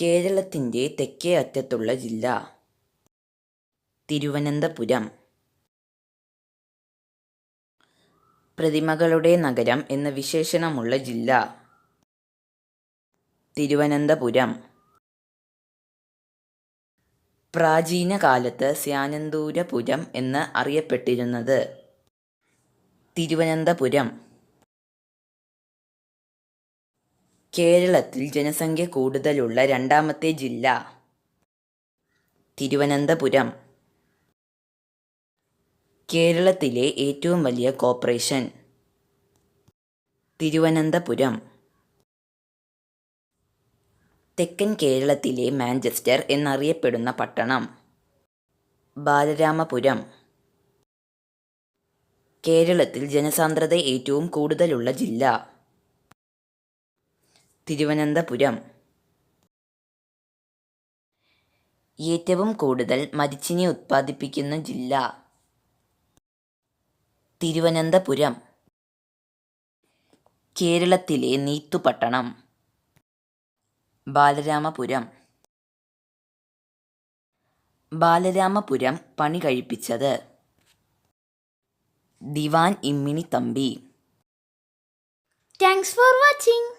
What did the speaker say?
കേരളത്തിന്റെ തെക്കേ അറ്റത്തുള്ള ജില്ല തിരുവനന്തപുരം. പ്രതിമകളുടെ നഗരം എന്ന വിശേഷണമുള്ള ജില്ല തിരുവനന്തപുരം. പ്രാചീന കാലത്ത് സ്യാനന്തൂരപുരം എന്ന് അറിയപ്പെട്ടിരുന്നത് തിരുവനന്തപുരം. കേരളത്തിൽ ജനസംഖ്യ കൂടുതലുള്ള രണ്ടാമത്തെ ജില്ല തിരുവനന്തപുരം. കേരളത്തിലെ ഏറ്റവും വലിയ കോർപ്പറേഷൻ തിരുവനന്തപുരം. തെക്കൻ കേരളത്തിലെ മാഞ്ചസ്റ്റർ എന്നറിയപ്പെടുന്ന പട്ടണം ബാലരാമപുരം. കേരളത്തിൽ ജനസാന്ദ്രത ഏറ്റവും കൂടുതലുള്ള ജില്ല തിരുവനന്തപുരം. ഏറ്റവും കൂടുതൽ മരിച്ചിനി ഉത്പാദിപ്പിക്കുന്ന ജില്ല. തിരുവനന്തപുരം. കേരളത്തിലെ നീത്തുപട്ടണം. ബാലരാമപുരം. ബാലരാമപുരം പണി കഴിപ്പിച്ചത് ദിവാൻ Immini Thampi. Thanks for watching.